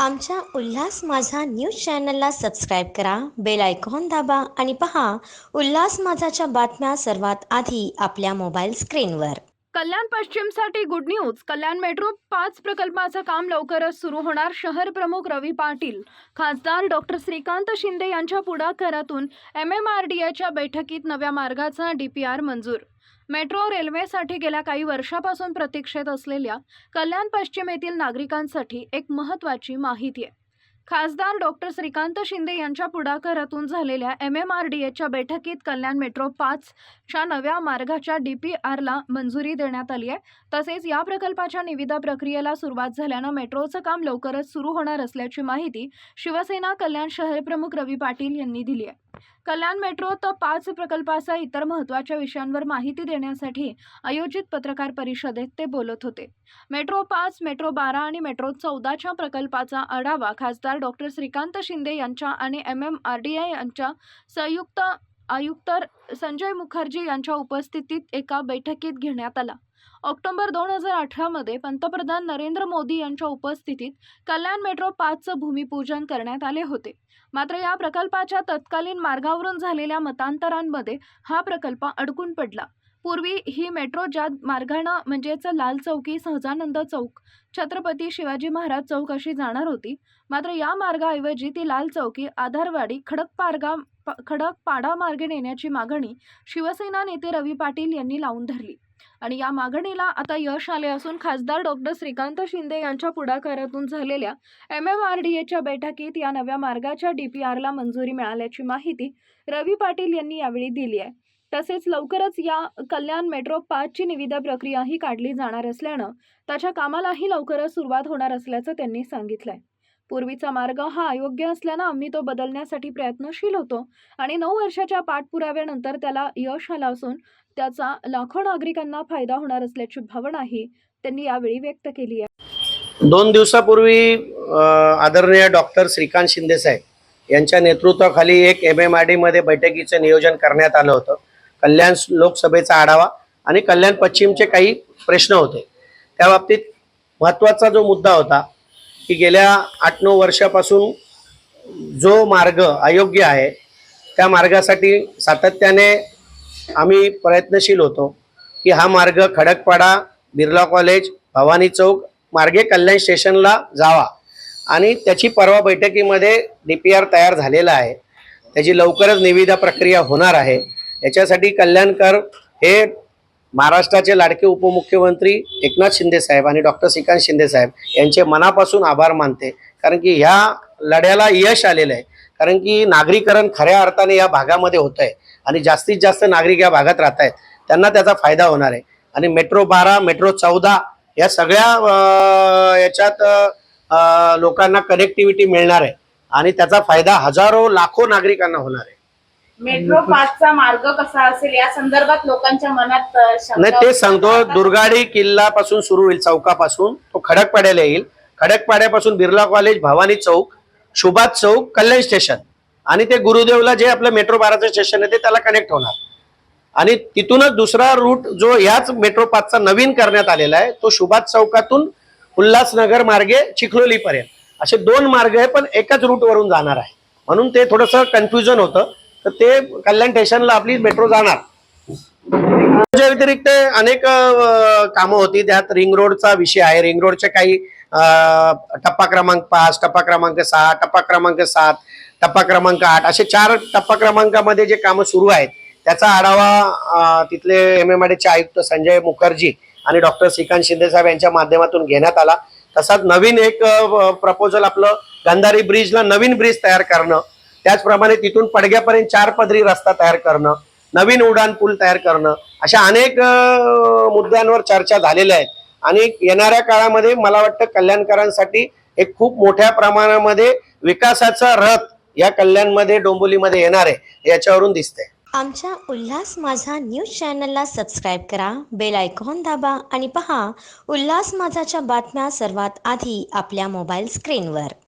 आमच्या उल्हास माझा न्यूज चॅनलला सबस्क्राईब करा बेल आयकॉन दाबा आणि पहा उल्हास माझाच्या बातम्या सर्वात आधी आपल्या मोबाईल स्क्रीनवर. कल्याण पश्चिमसाठी गुड न्यूज कल्याण मेट्रो पाच प्रकल्पाचं काम लवकरच सुरू होणार शहर प्रमुख रवी पाटील. खासदार डॉक्टर श्रीकांत शिंदे यांच्या पुढाकारातून एम एम आर डी एच्या बैठकीत नव्या मार्गाचा डी पी आर मंजूर. मेट्रो रेल्वेसाठी गेल्या काही वर्षापासून प्रतीक्षेत असलेल्या कल्याण पश्चिम येथील नागरिकांसाठी एक महत्त्वाची माहिती आहे. खासदार डॉक्टर श्रीकांत शिंदे यांच्या पुढाकारातून झालेल्या एम एम आर डी एच्या बैठकीत कल्याण मेट्रो पाचच्या नव्या मार्गाच्या डी पी आरला मंजुरी देण्यात आली आहे. तसेच या प्रकल्पाच्या निविदा प्रक्रियेला सुरुवात झाल्यानं मेट्रोचं काम लवकरच सुरू होणार असल्याची माहिती शिवसेना कल्याण शहर प्रमुख रवी पाटील यांनी दिली आहे. कल्याण मेट्रो तर पाच प्रकल्पासह इतर महत्त्वाच्या विषयांवर माहिती देण्यासाठी आयोजित पत्रकार परिषदेत ते बोलत होते. मेट्रो पाच मेट्रो बारा आणि मेट्रो चौदाच्या प्रकल्पाचा आढावा खासदार डॉक्टर श्रीकांत शिंदे यांच्या आणि M M R D I यांच्या संयुक्त आयुक्त संजय मुखर्जी यांच्या उपस्थितीत एका बैठकीत घेण्यात आला. ऑक्टोबर दोन हजार अठरामध्ये पंतप्रधान नरेंद्र मोदी यांच्या उपस्थितीत कल्याण मेट्रो पाचचं भूमिपूजन करण्यात आले होते. मात्र या प्रकल्पाच्या तत्कालीन मार्गावरून झालेल्या मतांतरांमध्ये हा प्रकल्प अडकून पडला. पूर्वी ही मेट्रो ज्या मार्गानं म्हणजेच लाल चौकी सहजानंद चौक छत्रपती शिवाजी महाराज चौक अशी जाणार होती मात्र या मार्गाऐवजी ती लाल चौकी आधारवाडी खडकपारगा प- खडकपाडा मार्गे नेण्याची मागणी शिवसेना नेते रवी पाटील यांनी लावून धरली. आणि या मागणीला आता यश आले असून खासदार डॉक्टर श्रीकांत शिंदे यांच्या पुढाकारातून झालेल्या एम एम आर डी एच्या बैठकीत या नव्या मार्गाच्या डी पी आरला मंजुरी मिळाल्याची माहिती रवी पाटील यांनी यावेळी दिली आहे. तसेच लवकरच या कल्याण मेट्रो पाचची निविदा प्रक्रियाही काढली जाणार असल्यानं त्याच्या कामालाही लवकरच सुरुवात होणार असल्याचं त्यांनी सांगितलं आहे पूर्वीचा मार्ग हा अयोग्य असल्यानं आम्ही तो बदलण्यासाठी प्रयत्नशील होतो. आणि नऊ वर्षाच्या पाठपुराव्यानंतर त्याला यश आलं असून त्याचा लाखो नागरिकांना फायदा होणार असल्याची भावनाही त्यांनी यावेळी व्यक्त केली आहे. दोन दिवसापूर्वी आदरणीय डॉक्टर श्रीकांत शिंदे साहेब यांच्या नेतृत्वाखाली एक एम एम आर डीमध्ये बैठकीचं नियोजन करण्यात आलं होतं. कल्याण लोकसभेचा आढावा आणि कल्याण पश्चिमचे काही प्रश्न होते. त्या बाबतीत महत्त्वाचा जो मुद्दा होता की गेल्या आठ नऊ वर्षापासून जो मार्ग अयोग्य आहे त्या मार्गासाठी सातत्याने आम्ही प्रयत्नशील होतो की हा मार्ग खडकपाडा बिर्ला कॉलेज भवानी चौक मार्गे कल्याण स्टेशनला जावा. आणि त्याची परवा बैठकीमध्ये डी पी आर तयार झालेला आहे. त्याची लवकरच निविदा प्रक्रिया होणार आहे. याच्यासाठी कल्याणकर हे महाराष्ट्राचे लाडके उपमुख्यमंत्री एकनाथ शिंदे साहेब आणि डॉक्टर श्रीकांत शिंदे साहेब यांचे मनापासून आभार मानते. कारण की ह्या लढ्याला यश आलेलं आहे. कारण की नागरीकरण खऱ्या अर्थाने या भागामध्ये होत आहे आणि जास्तीत जास्त नागरिक या भागात राहत आहेत त्यांना त्याचा फायदा होणार आहे. आणि मेट्रो बारा मेट्रो चौदा या सगळ्या याच्यात लोकांना कनेक्टिव्हिटी मिळणार आहे. आणि त्याचा फायदा हजारो लाखो नागरिकांना होणार आहे. मेट्रो पाचचा मार्ग कसा असेल या संदर्भात लोकांच्या मनात नाही ते सांगतो. दुर्गाडी किल्ला पासून सुरू होईल चौकापासून. तो खडकपाड्याला येईल. खडकपाड्यापासून बिर्ला कॉलेज भवानी चौक सुभाष चौक कल्याण स्टेशन. आणि ते गुरुदेवला जे आपलं मेट्रो बाराचं स्टेशन आहे ते त्याला कनेक्ट होणार. आणि तिथूनच दुसरा रूट जो याच मेट्रो पाचचा नवीन करण्यात आलेला आहे तो सुभाष चौकातून उल्हासनगर मार्गे चिखलोली पर्यंत असे दोन मार्ग आहे पण एकाच रूट वरून जाणार आहे. म्हणून ते थोडंसं कन्फ्युजन होतं. तर ते कल्याण स्टेशनला आपली मेट्रो जाणार. त्याच्या व्यतिरिक्त अनेक कामं होती. त्यात रिंग रोडचा विषय आहे. रिंग रोडचे काही टप्पा क्रमांक पाच टप्पा क्रमांक सहा टप्पा क्रमांक सात टप्पा क्रमांक आठ असे चार टप्पा क्रमांकामध्ये जे कामं सुरू आहेत त्याचा आढावा तिथले एम एम आयुक्त संजय मुखर्जी आणि डॉक्टर श्रीकांत शिंदे साहेब यांच्या माध्यमातून घेण्यात आला. तसाच नवीन एक प्रपोजल आपलं गंधारी ब्रिजला नवीन ब्रिज तयार करणं. त्याचप्रमाणे तिथून पडग्यापर्यंत चार पदरी रस्ता तयार करणं नवीन उड्डाण पूल तयार करणं अशा अनेक मुद्द्यांवर चर्चा झालेल्या आहेत. आणि येणाऱ्या काळामध्ये मला वाटतं कल्याणकरांसाठी एक खूप मोठ्या प्रमाणामध्ये विकासाचा रथ या कल्याणमध्ये डोंबिवलीमध्ये येणार आहे याच्यावरून दिसते आमच्या उल्हास माझा न्यूज चॅनलला सबस्क्राईब करा बेल आयकॉन दाबा आणि पहा उल्हास माझाच्या बातम्या सर्वात आधी आपल्या मोबाईल स्क्रीनवर.